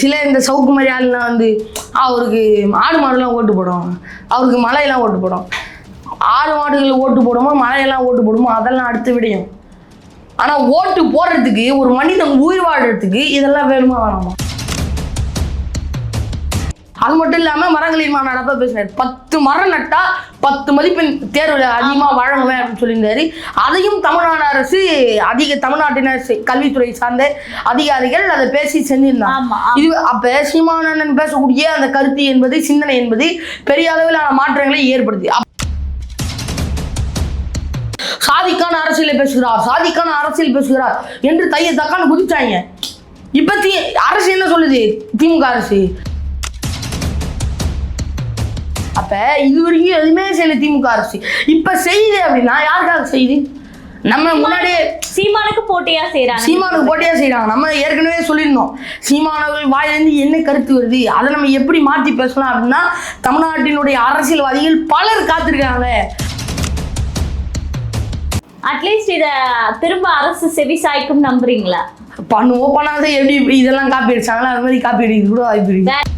சில இந்த சவுக்கு மாதிரி ஆளுலாம் வந்து அவருக்கு ஆடு மாடுலாம் ஓட்டு போடும் அவருக்கு மலையெல்லாம் ஓட்டு போடும் ஆடு மாடுகள் ஓட்டு போடுமோ மலையெல்லாம் ஓட்டு போடுமோ அதெல்லாம் அடுத்த விடையும். ஆனால் ஓட்டு போடுறதுக்கு ஒரு மனிதன் உயிர் வாழ்றதுக்கு இதெல்லாம் வேணுமா வேணாமா? அது மட்டும் இல்லாமல் மரங்களின் மாநாடப்ப பேசினார் பத்து மரம் நட்டா பத்து மதிப்பெண் தேர்வில் அதிகமாக வழங்குவேன் அப்படின்னு சொல்லியிருந்தாரு. அதையும் தமிழ்நாடு அரசு அதிக தமிழ்நாட்டின் அரசு கல்வித்துறை சார்ந்த அதிகாரிகள் அதை பேசி செஞ்சிருந்தாங்க. இது அப்ப சீமானந்தன் பேசக்கூடிய அந்த கருத்து என்பது சிந்தனை என்பது பெரிய அளவிலான மாற்றங்களை ஏற்படுத்தி. சாதிக்கான அரசியலை பேசுகிறார் சாதிக்கான அரசியல் பேசுகிறார் என்று தைய தக்கான்னு குதிச்சாங்க. இப்ப தி அரசு என்ன சொல்லுது? திமுக அரசு. அப்ப இது வரைக்கும் எதுவுமே செய்யல திமுக அரசு. இப்ப செய்யுது அப்படின்னா யாருக்காக செய்யுது? நம்ம முன்னாடியே சீமானுக்கு போட்டியா செய்யறாங்க சீமானுக்கு போட்டியா செய்றாங்க. நம்ம ஏற்கனவே சொல்லியிருந்தோம். சீமானவர்கள் வாயிலிருந்து என்ன கருத்து வருது? அதை நம்ம எப்படி மாற்றி பேசலாம் அப்படின்னா தமிழ்நாட்டினுடைய அரசியல்வாதிகள் பலர் காத்திருக்காங்க. அட்லீஸ்ட் இத திரும்ப அரசு செவி சாய்க்கும் நம்புறீங்களா? பண்ணுவோம் பண்ணாத எப்படி இதெல்லாம் காப்பி அடிச்சாங்களா? அது மாதிரி காப்பி அடிக்கிறது கூட வாய்ப்பு இருக்கு.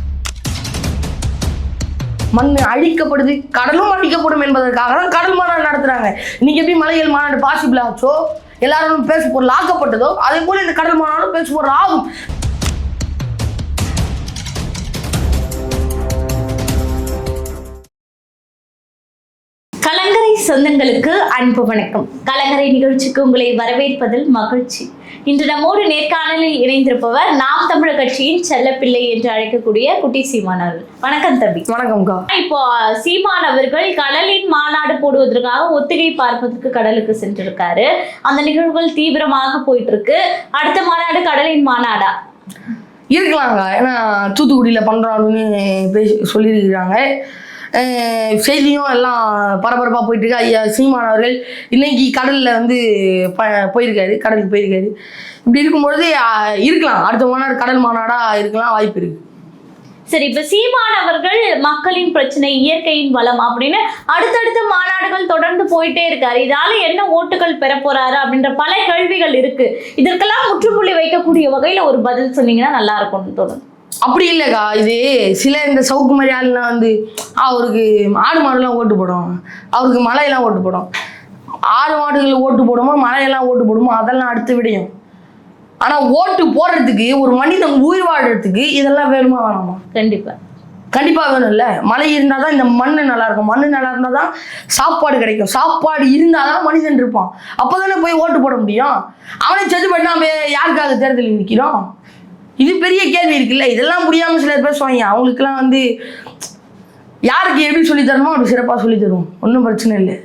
மண் அழிக்கப்படுது கடலும் அழிக்கப்படும் என்பதற்காக தான் கடல் மாநாடு நடத்துறாங்க. இன்றைக்கி எப்படி மலைகள் மாநாடு பாசிபிள் ஆச்சோ? எல்லாரும் பேசு பொருள் ஆக்கப்பட்டதோ அதே போல இந்த கடல் மாநாடும் பேசு பொருள் ஆகும் சொந்தங்களுக்கு அன்பு வணக்கம். கலங்கரை நிகழ்ச்சிக்கு உங்களை வரவேற்பதில் மகிழ்ச்சி. இன்று நம்மோடு நேர்காணலில் இணைந்திருப்பவர் நாம் தமிழர் கட்சியின் செல்லப்பிள்ளை என்று அழைக்கக்கூடிய குட்டி சீமான் அவர்கள். வணக்கம் தம்பி. வணக்கம்க்கா இப்போ சீமான் அவர்கள் கடலின் மாநாடு போடுவதற்காக ஒத்திகை பார்ப்பதற்கு கடலுக்கு சென்றிருக்காரு. அந்த நிகழ்வுகள் தீவிரமாக போயிட்டு இருக்கு அடுத்த மாநாடு கடலின் மாநாடா? இருக்கலாங்க. ஏன்னா தூத்துக்குடியில் பண்ணுறாங்கன்னு பேசி சொல்லியிருக்கிறாங்க. செய்தியும் எல்லாம் பரபரப்பாக போயிட்டு இருக்கு ஐயா சீமான் அவர்கள் இன்னைக்கு கடலில் வந்து ப போயிருக்காரு. கடலுக்கு போயிருக்காரு. இப்படி இருக்கும்பொழுது இருக்கலாம். அடுத்த மாநாடு கடல் மாநாடாக இருக்கலாம். வாய்ப்பு இருக்கு. சரி இப்ப சீமான் அவர்கள் மக்களின் பிரச்சனை இயற்கையின் வளம் அப்படின்னு அடுத்தடுத்த மாநாடுகள் தொடர்ந்து போயிட்டே இருக்காரு. இதால என்ன ஓட்டுகள் பெற போறாரு அப்படின்ற பல கேள்விகள் இருக்கு. இதற்கெல்லாம் முற்றுப்புள்ளி வைக்கக்கூடிய வகையில ஒரு பதில் சொன்னீங்கன்னா நல்லா இருக்கும்னு தோணுது. அப்படி இல்லைக்கா இது சில இந்த சவுக்கு மாதிரி ஆளுலாம் வந்து அவருக்கு ஆடு மாடுலாம் ஓட்டு போடும். அவருக்கு மலையெல்லாம் ஓட்டு போடும். ஆடு மாடுகள் ஓட்டு போடுமோ மலையெல்லாம் ஓட்டு போடுமோ அதெல்லாம் அடுத்த விடையும். ஆனால் ஓட்டு போடுறதுக்கு ஒரு மனிதன் உயிர் வாழ்றதுக்கு இதெல்லாம் வேணுமா வேணாமா? கண்டிப்பா. கண்டிப்பாக வேணும்ல. மழை இருந்தால் தான் இந்த மண் நல்லா இருக்கும் மண் நல்லா இருந்தால் தான் சாப்பாடு கிடைக்கும். சாப்பாடு இருந்தால் தான் மனிதன் இருப்பான். அப்போ தானே போய் ஓட்டு போட முடியும்? அவனை செத்து பண்ணா நம்ம யாருக்காக தேர்தலில் நிற்கிறோம் இது பெரிய கேள்வி இருக்குல்ல. இதெல்லாம் புரியாமல் சிலர் பேசுவாங்க அவங்களுக்குலாம் வந்து யாருக்கு எப்படி சொல்லித் தரணுமோ அப்படி சிறப்பாக சொல்லித் தருவோம். ஒன்றும் பிரச்சனை இல்லை.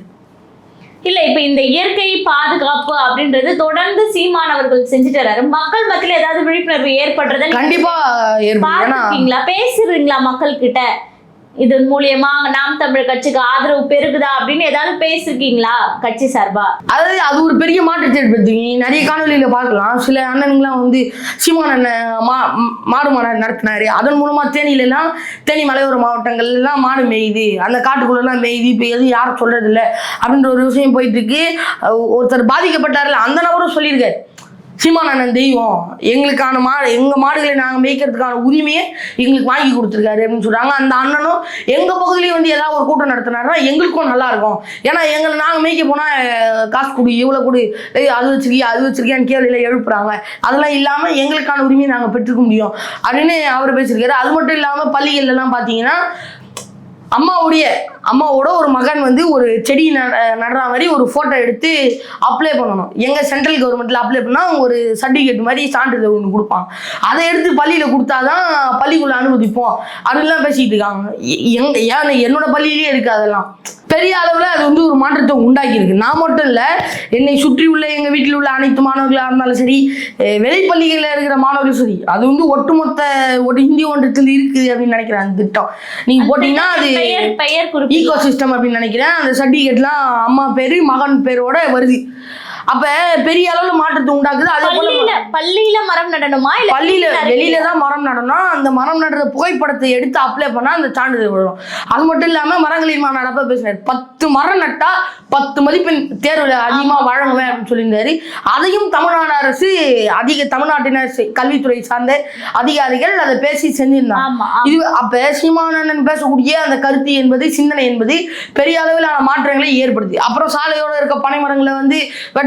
இல்ல இப்ப இந்த இயற்கை பாதுகாப்பு அப்படின்றது தொடர்ந்து சீமான் அவர்கள் செஞ்சுட்டு வர்றாரு மக்கள் மத்தியில ஏதாவது விழிப்புணர்வு ஏற்படுறத ஏன்னா பார்த்துருக்கீங்களா? பேசுறீங்களா மக்கள் கிட்ட இதன் மூலியமா நாம் தமிழர் கட்சிக்கு ஆதரவு பெருகுதா அப்படின்னு ஏதாவது பேசிருக்கீங்களா கட்சி சார்பா? அதாவது அது ஒரு பெரிய மாற்றத்தை ஏற்படுத்துங்க நிறைய காணொலியில பார்க்கலாம். சில அண்ணனுங்களாம் வந்து சீமான் அண்ணன் மா மாடு மாநாடு நடத்தினாரு. அதன் மூலமா தேனியிலலாம் தேனி மலையோர மாவட்டங்கள்ல எல்லாம் மாடு மேயுது. அந்த காட்டுக்குள்ளெல்லாம் மேயுது. இப்போ எதுவும் யாரும் சொல்றது இல்லை அப்படின்ற ஒரு விஷயம் போயிட்டு இருக்கு. ஒருத்தர் பாதிக்கப்பட்டார்ல அந்த நபரும் சொல்லியிருக்காரு. சீமானந்தன் தெய்வம். எங்களுக்கான மாடு எங்கள் மாடுகளை நாங்கள் மேய்க்கிறதுக்கான உரிமையை எங்களுக்கு வாங்கி கொடுத்துருக்காரு அப்படின்னு சொல்கிறாங்க அந்த அண்ணனும் எங்கள் பகுதியிலையும் வந்து ஏதாவது ஒரு கூட்டம் நடத்தினாருன்னா எங்களுக்கும் நல்லா இருக்கும். ஏன்னா எங்களை நாங்கள் மேய்க்க போனால் காசு கொடு இவ்வளோ கொடு ஏய் அது வச்சிருக்கியா அது வச்சிருக்கியான்னு கேள்வியில் எழுப்புறாங்க. அதெல்லாம் இல்லாமல் எங்களுக்கான உரிமையை நாங்கள் பெற்றுக்க முடியும் அப்படின்னு அவர் பேசியிருக்காரு. அது மட்டும் இல்லாமல் பள்ளிகள்லாம் பார்த்தீங்கன்னா அம்மாவுடைய அம்மாவோட ஒரு மகன் வந்து ஒரு செடி நடுற மாதிரி ஒரு ஃபோட்டோ எடுத்து அப்ளை பண்ணணும். எங்கள் சென்ட்ரல் கவர்மெண்ட்டில் அப்ளை பண்ணால் ஒரு சர்டிஃபிகேட் மாதிரி சான்றிதழ் ஒன்று கொடுப்பான் அதை எடுத்து பள்ளியில் கொடுத்தாதான் பள்ளிக்குள்ளே அனுமதிப்போம். அப்படின்லாம் பேசிக்கிட்டு இருக்காங்க. எ- ஏன் என்னோட பள்ளியிலேயே இருக்குது அதெல்லாம். பெரிய அளவில் அது வந்து ஒரு மாற்றத்தை உண்டாக்கியிருக்கு. நான் மட்டும் இல்லை என்னை சுற்றி உள்ள எங்கள் வீட்டில் உள்ள அனைத்து மாணவர்களாக இருந்தாலும் சரி வெளிப்பள்ளிகளில் இருக்கிற மாணவர்களும் சரி அது வந்து ஒட்டுமொத்த ஒரு இந்திய ஒன்றத்தில் இருக்குது அப்படின்னு நினைக்கிறேன் அந்த திட்டம். நீங்கள் போட்டிங்கன்னா அது பெயர் ஈகோ சிஸ்டம் அப்படின்னு நினைக்கிறேன். அந்த சர்டிஃபிகேட்லாம் அம்மா பேர் மகன் பேரோட வருது. அப்ப பெரிய அளவுல மாற்றத்தை உண்டாக்குது. அதே போல பள்ளியில மரம் நடணுமா? இல்ல பள்ளியில வெளியில தான் மரம் நடணும் அந்த மரம் நடுற புகைப்படத்தை எடுத்து அப்ளை பண்ணா அந்த சான்றிதழ் வரும் அது மட்டும் இல்லாம மரங்களின் மாநாடப்ப பேசினார் பத்து மரம் நட்டா பத்து மதிப்பெண் தேர்வுல அதிகமா வழங்குவேன் அப்படின்னு சொல்லியிருந்தாரு. அதையும் தமிழ்நாடு அரசு அதிக தமிழ்நாட்டின கல்வித்துறை சார்ந்த அதிகாரிகள் அதை பேசி செஞ்சிருந்தாங்க. இது அப்ப சீமானந்தன் பேசக்கூடிய அந்த கருத்து என்பது சிந்தனை என்பது பெரிய அளவிலான மாற்றங்களை ஏற்படுத்தி. அப்புறம் சாலையோட இருக்க பனைமரங்களை வந்து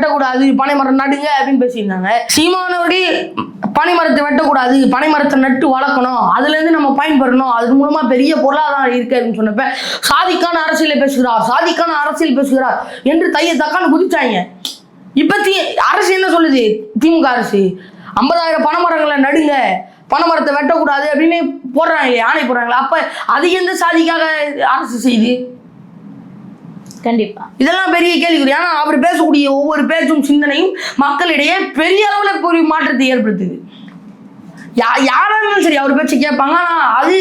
வெட்டக்கூடாது பனைமரம் நடுங்க அப்படின்னு பேசியிருந்தாங்க. சீமானவர்கள் பனைமரத்தை வெட்டக்கூடாது பனைமரத்தை நட்டு வளர்க்கணும் அதுல இருந்து நம்ம பயன்பெறணும் அது மூலமா பெரிய பொருளாதாரம் இருக்கு அப்படின்னு சொன்னப்ப சாதிக்கான அரசியலை பேசுகிறார் சாதிக்கான அரசியல் பேசுகிறார் என்று தைய தக்கான்னு குதிச்சாங்க. இப்ப தி அரசு என்ன சொல்லுது? திமுக அரசு ஐம்பதாயிரம் பனைமரங்களை நடுங்க பனைமரத்தை வெட்டக்கூடாது அப்படின்னு போடுறாங்க ஆணை போடுறாங்களா அப்ப அது எந்த சாதிக்காக அரசு செய்யுது கண்டிப்பா. இதெல்லாம் பெரிய கேள்விக்குறி. ஆனா அவர் பேசக்கூடிய ஒவ்வொரு பேச்சும் சிந்தனையும் மக்களிடையே பெரிய அளவுல ஒரு மாற்றத்தை ஏற்படுத்துது. யா யாரா இருந்தாலும் சரி அவர் பேச்சு கேட்பாங்க. ஆனா அது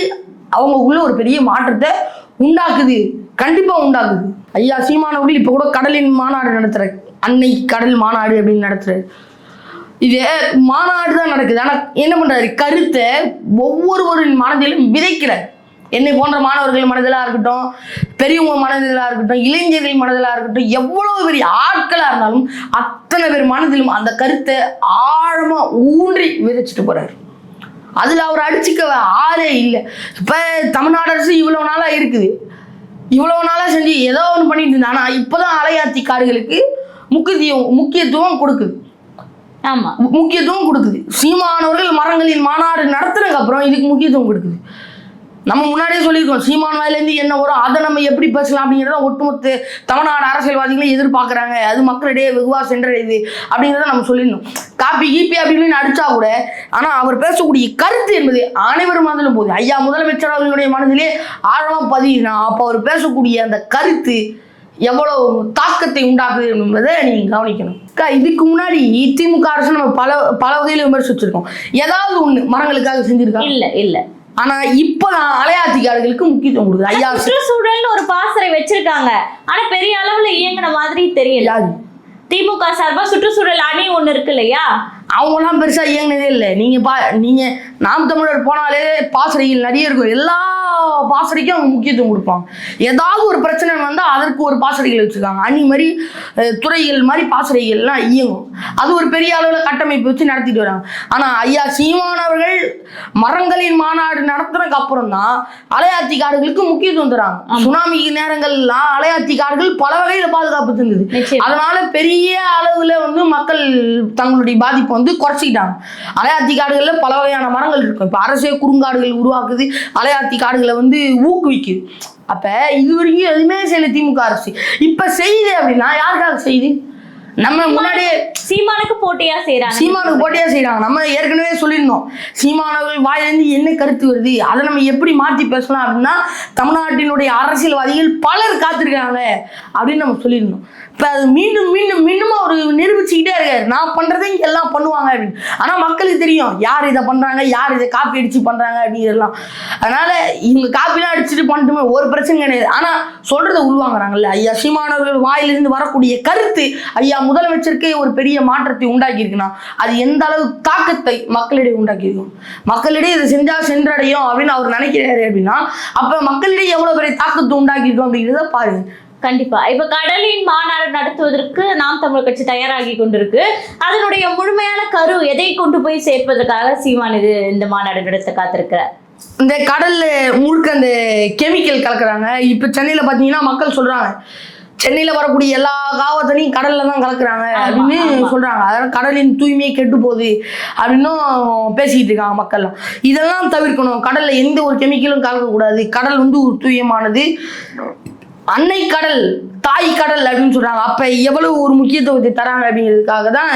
அவங்களுக்குள்ள ஒரு பெரிய மாற்றத்தை உண்டாக்குது. கண்டிப்பா உண்டாக்குது. ஐயா சீமானவர்கள் இப்ப கூட கடலின் மாநாடு நடத்துற அன்னை கடல் மாநாடு அப்படின்னு நடத்துறாரு. இது மாநாடு தான் நடக்குது. ஆனா என்ன பண்றாரு? கருத்தை ஒவ்வொருவரின் மனதிலும் விதைக்கிறார் என்னை போன்ற மாணவர்கள் மனதிலாக இருக்கட்டும் பெரியவங்க மனதிலாக இருக்கட்டும் இளைஞர்கள் மனதிலாக இருக்கட்டும் எவ்வளவு பெரிய ஆட்களாக இருந்தாலும் அத்தனை பேர் மனதிலும் அந்த கருத்தை ஆழமா ஊன்றி விதைச்சிட்டு போறாரு. அதுல அவர் அடிச்சுக்க ஆளே இல்லை. இப்ப தமிழ்நாடு அரசு இவ்வளவு நாளா இருக்குது. இவ்வளவு நாளா செஞ்சு ஏதோ ஒன்று பண்ணிட்டு இருந்தா ஆனா இப்பதான் அலையாத்தி காடுகளுக்கு முக்கியத்துவம் முக்கியத்துவம் கொடுக்குது. ஆமா. மு- முக்கியத்துவம் கொடுக்குது. சீமானவர்கள் மரங்களின் மாநாடு நடத்துனதுக்கு அப்புறம் இதுக்கு முக்கியத்துவம் கொடுக்குது. நம்ம முன்னாடியே சொல்லியிருக்கோம் சீமான் வாயிலேருந்து என்ன வரும் அதை நம்ம எப்படி பேசலாம் அப்படிங்கிறத ஒட்டுமொத்த தமிழ்நாடு அரசியல்வாதிகளும் எதிர்பார்க்குறாங்க. அது மக்களிடையே வெகுவா சென்றடையுது அப்படிங்கிறத நம்ம சொல்லிடணும். காப்பி கீப்பி அப்படின்னு அடிச்சா கூட ஆனால் அவர் பேசக்கூடிய கருத்து என்பது அனைவர் மனதிலும் போகுது. ஐயா முதலமைச்சர் அவர்களுடைய மனதிலே ஆழமாக பதினா அப்போ அவர் பேசக்கூடிய அந்த கருத்து எவ்வளோ தாக்கத்தை உண்டாக்குது என்பதை நீங்கள் கவனிக்கணும். அக்கா, இதுக்கு முன்னாடி திமுக அரசு நம்ம பல பல வகையில் விமர்சிச்சிருக்கோம். ஏதாவது ஒன்று மரங்களுக்காக செஞ்சிருக்கோம் இல்லை இல்லை. ஆனா இப்பதான் அலையாத்தி காடுகளுக்கு முக்கியத்துவம் கொடுக்குது. ஐயா சுற்றுச்சூழல்னு ஒரு பாசறை வச்சிருக்காங்க. ஆனா பெரிய அளவுல இயங்குன மாதிரி தெரியல. திமுக சார்பா சுற்றுச்சூழல் அணி ஒண்ணு இருக்கு இல்லையா? அவங்களாம் பெருசா இயங்கினதே இல்லை. நீங்க பா நீங்க நாம் தமிழர் போனாலே பாசறைகள் நிறைய இருக்கும். எல்லா பாசறைக்கும் அவங்க முக்கியத்துவம் கொடுப்பாங்க. ஏதாவது ஒரு பிரச்சனை வந்தா அதற்கு ஒரு பாசறைகள் வச்சிருக்காங்க. அணி மாதிரி துறைகள் மாதிரி பாசறைகள்லாம் இயங்கும். அது ஒரு பெரிய அளவுல கட்டமைப்பு வச்சு நடத்திட்டு வராங்க. ஆனா ஐயா சீமானவர்கள் மரங்களின் மாநாடு நடத்துனதுக்கு அப்புறம் தான் அலையாத்தி காடுகளுக்கு முக்கியத்துவம் தராங்க. சுனாமி நேரங்கள்லாம் அலையாத்தி காடுகள் பல வகையில பாதுகாப்பு தந்தது. அதனால பெரிய அளவுல வந்து மக்கள் தங்களுடைய பாதிப்பை வந்து குறைச்சிக்கிட்டாங்க. அலையாத்தி காடுகள்ல பல வகையான மரங்கள் இருக்கும். இப்ப அரசே குறுங்காடுகள் உருவாக்குது. அலையாத்தி காடுகளை வந்து ஊக்குவிக்குது. அப்ப இது வரைக்கும் எதுவுமே செய்யல திமுக அரசு. இப்ப செய்யுது அப்படின்னா யாருக்காக செய்யுது? நம்ம முன்னாடியே சீமானுக்கு போட்டியா செய்யறாங்க சீமானுக்கு போட்டியா செய்றாங்க. நம்ம ஏற்கனவே சொல்லியிருந்தோம். சீமானவர்கள் வாயிலிருந்து என்ன கருத்து வருது? அதை நம்ம எப்படி மாற்றி பேசலாம் அப்படின்னா தமிழ்நாட்டினுடைய அரசியல்வாதிகள் பலர் காத்திருக்காங்க அப்படின்னு நம்ம சொல்லியிருந்தோம். இப்போ அது மீண்டும் மீண்டும் மீண்டும் அவர் நிரூபிச்சுக்கிட்டே இருக்காரு. நான் பண்ணுறதே இங்கே எல்லாம் பண்ணுவாங்க அப்படின்னு. ஆனால் மக்களுக்கு தெரியும் யார் இதை பண்ணுறாங்க யார் இதை காப்பி அடித்து பண்ணுறாங்க அப்படிங்கிறதெல்லாம். அதனால் இவங்க காப்பிலாம் அடிச்சுட்டு பண்ணிட்டுமே ஒரு பிரச்சனை கிடையாது. ஆனால் சொல்கிறத உள்வாங்குறாங்கல்ல. ஐயா சீமானவர்கள் வாயிலிருந்து வரக்கூடிய கருத்து ஐயா முதலமைச்சருக்கே ஒரு பெரிய மாற்றத்தை உண்டாக்கியிருக்குன்னா அது எந்த அளவு தாக்கத்தை மக்களிடையே உண்டாக்கியிருக்கும்? மக்களிடையே இதை செஞ்சால் சென்றடையும் அப்படின்னு அவர் நினைக்கிறாரு அப்படின்னா அப்போ மக்களிடையே எவ்வளோ பெரிய தாக்கத்தை உண்டாக்கியிருக்கும் அப்படிங்கிறத பாருங்கள் கண்டிப்பா. இப்ப கடலின் மாநாடு நடத்துவதற்கு நாம் தமிழர் கட்சி தயாராகி கொண்டிருக்கு. அதனுடைய முழுமையான கரு எதை கொண்டு போய் சேர்ப்பதற்காக சீமான் இது இந்த மாநாடு நடத்த காத்திருக்கிறார்? இந்த கடல்ல முழுக்க அந்த கெமிக்கல் கலக்குறாங்க. இப்ப சென்னையில பாத்தீங்கன்னா மக்கள் சொல்றாங்க சென்னையில வரக்கூடிய எல்லா காவத்தனையும் கடல்ல தான் கலக்குறாங்க அப்படின்னு. சொல்றாங்க. அதனால கடலின் தூய்மையை கெட்டு போகுது அப்படின்னும் பேசிக்கிட்டு இருக்காங்க மக்கள்லாம். இதெல்லாம் தவிர்க்கணும். கடல்ல எந்த ஒரு கெமிக்கலும் கலக்கக்கூடாது. கடல் வந்து ஒரு தூயமானது அன்னை கடல் தாய் கடல் அப்படின்னு சொல்றாங்க. அப்ப எவ்வளவு ஒரு முக்கியத்துவத்தை தராங்க அப்படிங்கிறதுக்காக தான்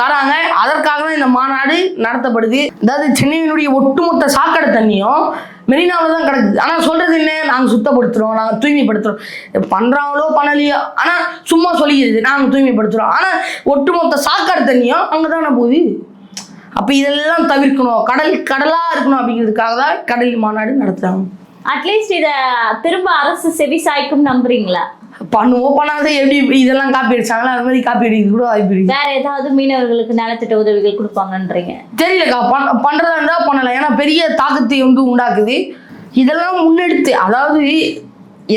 தராங்க. அதற்காக தான் இந்த மாநாடு நடத்தப்படுது. அதாவது சென்னையினுடைய ஒட்டுமொத்த சாக்கடை தண்ணியும் மெரினாவில் தான் கிடக்குது. ஆனால் சொல்கிறது என்ன? நாங்கள் சுத்தப்படுத்துகிறோம் நாங்கள் தூய்மைப்படுத்துகிறோம் பண்ணுறாங்களோ பண்ணலையோ? ஆனால் சும்மா சொல்லிக்கிறது. நாங்கள் தூய்மைப்படுத்துகிறோம் ஆனால் ஒட்டுமொத்த சாக்கடை தண்ணியும் அங்கே தானே போகுது. அப்போ இதெல்லாம் தவிர்க்கணும். கடல் கடலாக இருக்கணும் அப்படிங்கிறதுக்காக தான் கடல் மாநாடு நடத்துகிறாங்க அட்லீஸ்ட் இத திரும்ப அரசு செவி சாய்க்கும் நம்புறீங்களா? பண்ணுவோம் பண்ணாத எப்படி இதெல்லாம் காப்பி அடிச்சாங்களா அது மாதிரி காப்பி அடிக்கிறது கூட வாய்ப்பு இருக்கு வேற ஏதாவது மீனவர்களுக்கு நலத்திட்ட உதவிகள் கொடுப்பாங்கன்றீங்க. தெரியலக்கா பண் பண்றதா இருந்தா பண்ணலாம். ஏன்னா பெரிய தாக்கத்தை வந்து உண்டாக்குது. இதெல்லாம் முன்னெடுத்து அதாவது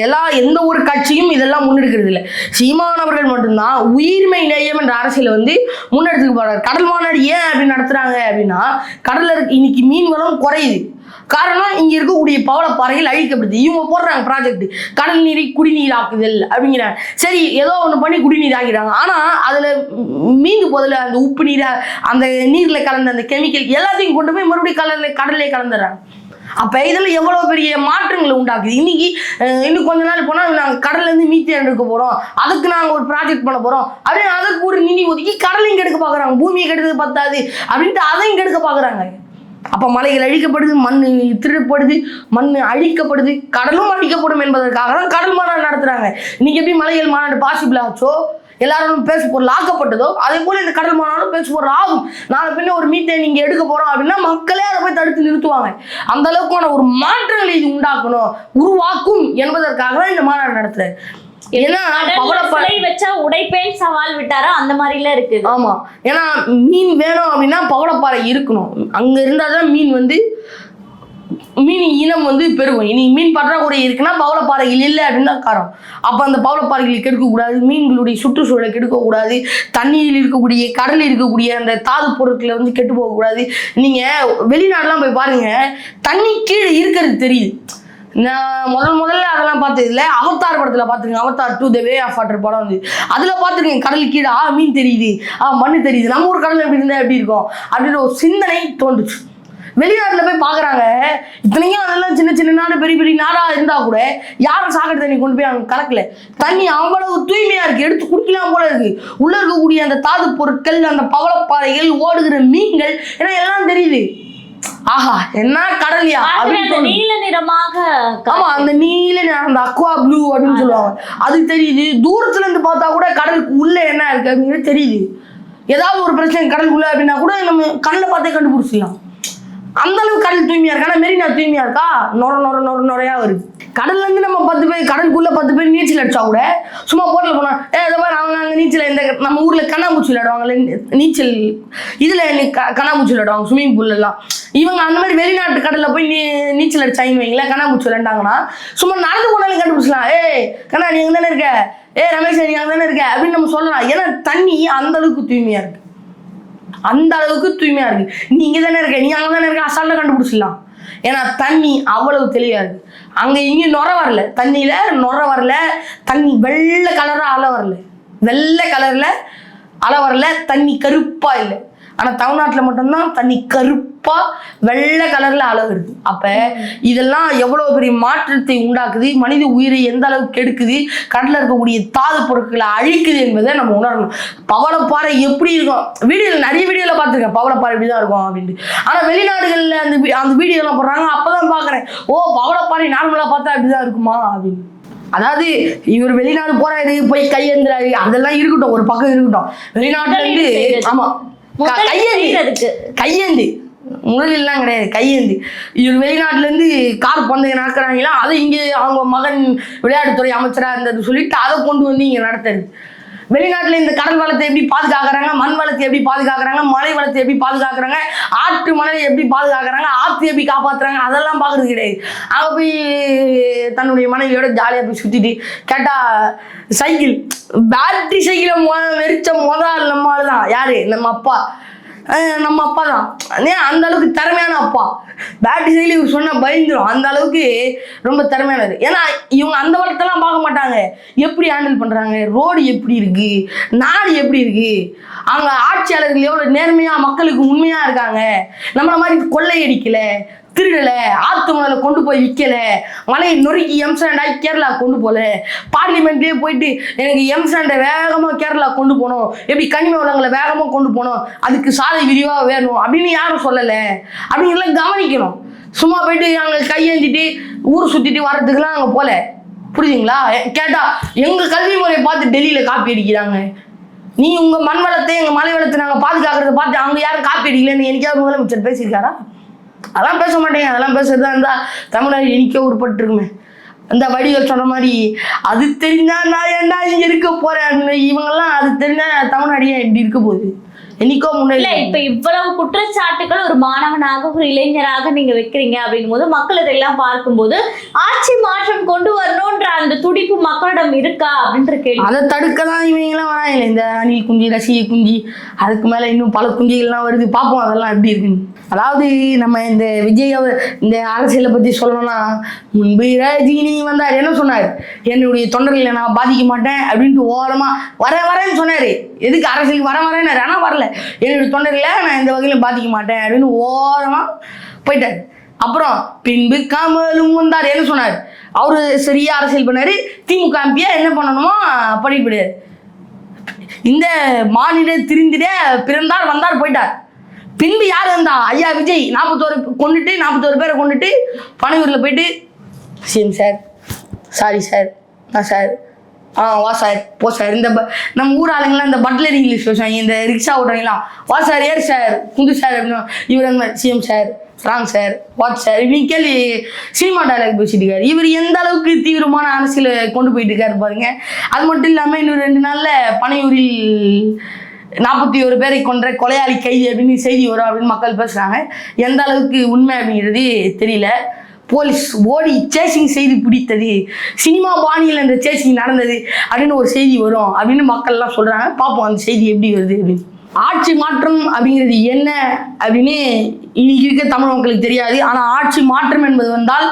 எல்லா எந்த ஒரு கட்சியும் இதெல்லாம் முன்னெடுக்கிறது இல்லை. சீமானவர்கள் மட்டும்தான் உயிர்மை நேயம் என்ற அரசியலை வந்து முன்னெடுத்துட்டு போறாரு. கடல் மாநாடு ஏன் அப்படி நடத்துறாங்க அப்படின்னா கடல்ல இருக்க இன்னைக்கு மீன் வளம் குறையுது. காரணம் இங்க இருக்கக்கூடிய பவளப்பாறைகள் அழிக்கப்படுது. இவங்க போடுறாங்க ப்ராஜெக்ட் கடல் நீரை குடிநீர் ஆக்குதல் அப்படிங்கிற. சரி ஏதோ ஒன்று பண்ணி குடிநீர் ஆக்கிறாங்க ஆனா அதுல மீந்து போதில் அந்த உப்பு நீரை அந்த நீர்ல கலந்த அந்த கெமிக்கல் எல்லாத்தையும் கொண்டு போய் மறுபடியும் கடலில் கடலே கலந்துடுறாங்க. அப்ப இதுல எவ்வளவு பெரிய மாற்றங்களை உண்டாக்குது? இன்னைக்கு இன்னும் கொஞ்ச நாள் போனா நாங்க கடல்ல இருந்து மீத்தேன் எடுக்க போறோம். அதுக்கு நாங்க ஒரு ப்ராஜெக்ட் பண்ண போறோம். அப்படின்னு அதற்கு ஒரு நிதி ஒதுக்கி கடலையும் கெடுக்க பாக்குறாங்க. பூமியை கெடுக்கிறது பத்தாது அப்படின்ட்டு அதையும் கெடுக்க பாக்குறாங்க. அப்போ மலைகள் அழிக்கப்படுது மண் திருடப்படுது மண் அழிக்கப்படுது கடலும் அழிக்கப்படும் என்பதற்காக தான் கடல் மாநாடு நடத்துகிறாங்க இன்னைக்கு எப்படி மலைகள் மாநாடு பாசிபிள் ஆச்சோ? எல்லாரும் பேச பொருள் ஆக்கப்பட்டதோ? அதே போல இந்த கடல் மாநாடும் பேச பொருள் ஆகும். நாளை பின்ன ஒரு மீட்டை நீங்க எடுக்க போறோம் அப்படின்னா மக்களே அதை போய் தடுத்து நிறுத்துவாங்க. அந்த அளவுக்கான ஒரு மாற்றங்களை இது உண்டாக்கணும் உருவாக்கும் என்பதற்காக தான் இந்த மாநாடு நடத்துறாரு ஏன்னா வச்சா உடைப்பேன் சவால் விட்டாரா? அந்த மாதிரிலாம் இருக்குது. ஆமா. ஏன்னா மீன் வேணும் அப்படின்னா பவளப்பாறை இருக்கணும். அங்க இருந்தாதான் மீன் வந்து மீன் இனம் வந்து பெருகும். இனி மீன் பற்றாக்குறை இருக்குன்னா பவளப்பாறைகள் இல்லை அப்படின்னு காரணம் அப்போ அந்த பவளப்பாறைகளை கெடுக்கக்கூடாது. மீன்களுடைய சுற்றுச்சூழலை கெடுக்கக்கூடாது. தண்ணியில் இருக்கக்கூடிய கடலில் இருக்கக்கூடிய அந்த தாது பொருட்களை வந்து கெட்டு போகக்கூடாது நீங்கள் வெளிநாடுலாம் போய் பாருங்க தண்ணி கீழே இருக்கிறது தெரியுது. நான் முதல் முதல்ல அதெல்லாம் பார்த்தது இல்லை அவதார் படத்தில் பார்த்துருங்க Avatar two the way of water படம் வந்து. அதில் பார்த்துருக்கேன் கடல் கீழே ஆ மீன் தெரியுது. ஆ மண் தெரியுது. நம்ம ஒரு கடல் எப்படி இருந்தால் எப்படி இருக்கும்? அப்படின்னு ஒரு சிந்தனை தோன்றுச்சு. வெளிநாட்டில் போய் பார்க்குறாங்க. இத்தனைக்கும் அதெல்லாம் சின்ன சின்ன நாடு பெரிய பெரிய நாடாக இருந்தால் கூட யாரும் சாக்கடை தண்ணி கொண்டு போய் அவங்க கலக்கல. தண்ணி அவ்வளவு தூய்மையாக இருக்குது எடுத்து குடிக்கலாம் போல இருக்குது உள்ளே இருக்கக்கூடிய அந்த தாது பொருட்கள் அந்த பவளப்பாறைகள் ஓடுகிற மீன்கள் ஏன்னா எல்லாம் தெரியுது. ஆஹா என்ன கடல்யா? அப்படின்னு. நீல நிறமாக ஆமா அந்த நீல நிறம், அந்த அக்வா ப்ளூ அப்படின்னு சொல்லுவாங்க. அது தெரியுது. தூரத்துல இருந்து பார்த்தா கூட கடலுக்கு உள்ள என்ன இருக்கு அப்படிங்கிறது தெரியுது. ஏதாவது ஒரு பிரச்சனை கடலுக்குள்ள அப்படின்னா கூட நம்ம கண்ணில் பார்த்தே கண்டுபிடிச்சிடலாம். அந்த அளவுக்கு கடல் தூய்மையா இருக்கு? ஆனா மெரினா தூய்மையா இருக்கா? நொர நொர நொர நொறையா வருது. கடல்ல இருந்து நம்ம பத்து பேர் கடலுக்குள்ள பத்து பேர் நீச்சல் அடிச்சா கூட சும்மா போட்டில் போனா ஏ இதை மாதிரி அவங்க அங்கே நீச்சல் இந்த நம்ம ஊர்ல கண்ணாமூச்சி விளையாடுவாங்கல்ல நீச்சல் இதுல க- கண்ணாமூச்சி விளையாடுவாங்க ஸ்விம்மிங் பூல்ல எல்லாம் இவங்க அந்த மாதிரி வெளிநாட்டு கடல்ல போய் நீ நீச்சல் அடிச்சாங்க வைங்களேன் கண்ணாமூச்சி விளையாண்டாங்கன்னா சும்மா நடந்து போனாலும் கண்டுபிடிச்சலாம் ஏய் கண்ணா நீ அங்கே தானே இருக்க? ஏ ரமேஷ் நீ அங்கே தானே இருக்க? அப்படின்னு நம்ம சொல்லலாம். ஏன்னா தண்ணி அந்த அளவுக்கு தூய்மையா இருக்கு. அந்த அளவுக்கு தூய்மையா இருக்கு. நீ இங்க தானே இருக்க? நீ அங்கே தானே இருக்க? அசால்ட்டா கண்டுபிடிச்சிடலாம். ஏன்னா தண்ணி அவ்வளவு தெளிவாக இருக்குது அங்கே இங்கேயும் நுர வரல. தண்ணியில் நுர வரல. தண்ணி வெள்ளை கலராக அலை வரல. வெள்ளை கலரில் அலை வரல. தண்ணி கருப்பாக இல்லை. ஆனா தமிழ்நாட்டுல மட்டும்தான் தண்ணி கருப்பா வெள்ளை கலர்ல அலை வருது அப்ப இதெல்லாம் எவ்வளவு பெரிய மாற்றத்தை உண்டாக்குது? மனித உயிரை எந்த அளவுக்கு கெடுக்குது? கடல்ல இருக்கக்கூடிய தாது பொருட்களை அழிக்குது என்பதை நம்ம உணரணும். பவளப்பாறை எப்படி இருக்கும்? வீடியோல நிறைய வீடியோல பார்த்துருக்கேன். பவளப்பாறை இப்படிதான் இருக்கும் அப்படின்ட்டு. ஆனா வெளிநாடுகள்ல அந்த அந்த வீடியோ எல்லாம் போடுறாங்க. அப்பதான் பாக்குறேன் ஓ பவளப்பாறை நார்மலா பார்த்தா இப்படிதான் இருக்குமா அப்படின்னு. அதாவது இவர் வெளிநாடு போறாரு போய் கையேந்துறாரு. அதெல்லாம் இருக்கட்டும். ஒரு பக்கம் இருக்கட்டும். வெளிநாட்டுல இருந்து. ஆமா. கையேந்தி. கையேந்தி. முதலெல்லாம் கிடையாது கையேந்தி. இவர் வெளிநாட்டுல இருந்து கார் பந்தயம் நடக்கிறாங்களா அதை இங்கே அவங்க மகன் விளையாட்டுத்துறை அமைச்சரா இருந்தது சொல்லிட்டு அதை கொண்டு வந்து இங்க நடத்துறது. வெளிநாட்டுல இந்த கடல் வளத்தை எப்படி பாதுகாக்கிறாங்க மண் வளத்தை எப்படி பாதுகாக்கிறாங்க மலை வளத்தை எப்படி பாதுகாக்கிறாங்க ஆற்று மலையை எப்படி பாதுகாக்கிறாங்க ஆற்று எப்படி காப்பாத்துறாங்க அதெல்லாம் பார்க்குறது கிடையாது. அங்க போய் தன்னுடைய மனைவியோட ஜாலியா போய் சுத்திட்டு கேட்டா சைக்கிள் பேட்டரி சைக்கிளை மொ வெறிச்ச முதல் நம்ம தான் யாரு? நம்ம அப்பா. நம்ம அப்பா தான். ஏன் அந்த அளவுக்கு திறமையான அப்பா. பேட்டரி சைக்கிள் இவர் சொன்னால் பயந்துரும். அந்த அளவுக்கு ரொம்ப திறமையானது ஏன்னா இவங்க அந்த வளத்தெல்லாம் பார்க்க மாட்டாங்க. எப்படி ஹேண்டில் பண்றாங்க? ரோடு எப்படி இருக்கு? நாடு எப்படி இருக்கு? அவங்க ஆட்சியாளர்கள் எவ்வளவு நேர்மையா மக்களுக்கு உண்மையா இருக்காங்க? நம்மள மாதிரி கொள்ளையடிக்கல. திருடல ஆத்து மணல கொண்டு போய் விற்கல மலையை நொறுக்கி எம்சாண்டாகி கேரளா கொண்டு போகல. பார்லிமெண்ட்லேயே போயிட்டு எனக்கு எம்சாண்டை வேகமாக கேரளா கொண்டு போகணும். எப்படி கனிம வளங்களை வேகமாக கொண்டு போகணும். அதுக்கு சாலை விரிவாக வேணும் அப்படின்னு யாரும் சொல்லலை. அப்படிங்கலாம் கவனிக்கணும். சும்மா போயிட்டு அங்கே கையெழுந்திட்டு ஊர் சுற்றிட்டு வர்றதுக்கெல்லாம் அங்கே போகல. புரியுதுங்களா? எ- கேட்டா எங்கள் கல்வி முறையை பார்த்து டெல்லியில் காப்பி அடிக்கிறாங்க. நீ உங்கள் மண் வளத்தை எங்கள் மலை வளத்தை நாங்கள் பாதுகாக்கிறத பார்த்து அவங்க யாரும் காப்பி அடிக்கலன்னு என்னைக்காவது முதலமைச்சர் பேசியிருக்காரா? அதெல்லாம் பேச மாட்டேங்க அதெல்லாம் பேசுறதா இருந்தா தமிழ்நாடு இனிக்க உருப்பட்டுருக்குமே. அந்த வடிவேல் சொன்ன மாதிரி அது தெரிஞ்சா நான் என்ன இங்கே இருக்க போகிறேன் இவங்கெல்லாம் அது தெரிஞ்சா ஏன் இப்படி இருக்க போகுது. என்னைக்கோ இல்ல முன்னாடி இப்ப இவ்வளவு குற்றச்சாட்டுகள் ஒரு மாணவனாக ஒரு இளைஞராக நீங்க வைக்கிறீங்க அப்படின்னும் போது மக்கள் இதெல்லாம் பார்க்கும்போது ஆட்சி மாற்றம் கொண்டு வரணும்ன்ற அந்த துடிப்பு மக்களிடம் இருக்கா அப்படின்ற கேள்வி. அதை தடுக்க தான் இவங்கெல்லாம் வராங்களே. இந்த அணில் குஞ்சு ரசிகை குஞ்சு அதுக்கு மேலே இன்னும் பல குஞ்சுகள்லாம் வருது. பார்ப்போம் அதெல்லாம் எப்படி இருக்குன்னு. அதாவது நம்ம இந்த விஜய் அவர் இந்த அரசியலை பற்றி சொல்லணும்னா முன்பு ரஜினி வந்தார். என்ன சொன்னார்? என்னுடைய தொண்டர்களை நான் பாதிக்க மாட்டேன் அப்படின்ட்டு ஓரமாக வர வரேன்னு சொன்னார். எதுக்கு அரசியலுக்கு வர வரேன்னாரு. ஆனால் வரல. என்னுடைய தொண்டர்களை நான் எந்த வகையிலும் பாதிக்க மாட்டேன் அப்படின்னு ஓரமாக போயிட்டார். அப்புறம் பின்பு கமலும் வந்தார். என்ன சொன்னார்? அவரு சரியா அரசியல் பண்ணாரு. திமுக எம்பியா என்ன பண்ணணுமோ பண்ணிட்டு இந்த மாநில திரிந்திட பிறந்தார் வந்தார் போயிட்டார். பின்பு யார் வந்தா? ஐயா விஜய். நாற்பத்தோரு கொண்டுட்டு நாற்பத்தோரு பேரை கொண்டுட்டு பனையூரில் போயிட்டு சிஎம் சார் சாரி சார் நான் சார் ஆ வா சார் போ சார் இந்த ப- நம்ம ஊர் ஆளுங்களாம் இந்த பட்லர் இங்கிலீஷ் பேசுவாங்க. இந்த ரிக்ஷா ஓட்டுறீங்களா வா சார் ஏர் சார் குண்டு சார் அப்படின்னு இவர் என்ன CM sir wrong sir what sir இவங்க கேள்வி சினிமா டைலாக் பேசிட்டு இருக்காரு. இவர் எந்த அளவுக்கு தீவிரமான அரசியலை கொண்டு போயிட்டு இருக்காரு பாருங்க. அது மட்டும் இல்லாமல் இன்னும் ரெண்டு நாளில் பனையூரில் நாற்பத்தி ஒரு பேரை கொன்ற கொலையாளி கைது அப்படின்னு செய்தி வரும் அப்படின்னு மக்கள் பேசுகிறாங்க எந்த அளவுக்கு உண்மை அப்படிங்கிறது தெரியல. போலீஸ் ஓடி சேசிங் செய்து பிடித்தது. சினிமா பாணியில் அந்த சேசிங் நடந்தது அப்படின்னு ஒரு செய்தி வரும் அப்படின்னு மக்கள்லாம் சொல்கிறாங்க பார்ப்போம் அந்த செய்தி எப்படி வருது அப்படின்னு. ஆட்சி மாற்றம் அப்படிங்கிறது என்ன அப்படின்னு இன்னைக்கு இருக்க தமிழ் மக்களுக்கு தெரியாது. ஆனால் ஆட்சி மாற்றம் என்பது வந்தால்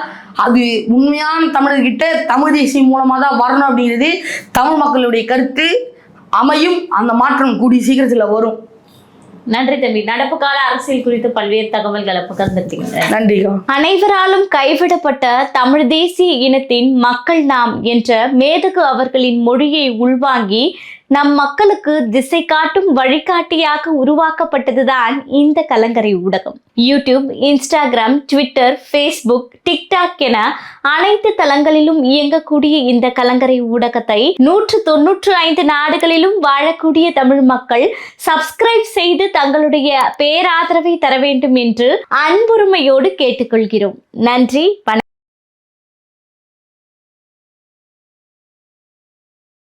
அது உண்மையான தமிழர்கிட்ட தமிழ் தேசியம் மூலமாக தான் வரணும் அப்படிங்கிறது தமிழ் மக்களுடைய கருத்து. அமையும் அந்த மாற்றம் கூடிய சீக்கிரத்தில் வரும். நன்றி தம்பி. நடப்பு கால அரசியல் குறித்து பல்வேறு தகவல்களை பகிர்ந்துட்டீங்க நன்றிக்கா அனைவராலும் கைவிடப்பட்ட தமிழ் தேசிய இனத்தின் மக்கள் நாம் என்ற மேதகு அவர்களின் மொழியை உள்வாங்கி நம் மக்களுக்கு திசை காட்டும் வழிகாட்டியாக உருவாக்கப்பட்டதுதான் இந்த கலங்கரை ஊடகம். YouTube Instagram Twitter Facebook TikTok என அனைத்து தளங்களிலும் இயங்கக்கூடிய இந்த கலங்கரை ஊடகத்தை நூற்று தொன்னூற்று ஐந்து நாடுகளிலும் வாழக்கூடிய தமிழ் மக்கள் சப்ஸ்கிரைப் செய்து தங்களுடைய பேராதரவை தர வேண்டும் என்று அன்புரிமையோடு கேட்டுக்கொள்கிறோம். நன்றி வணக்கம்.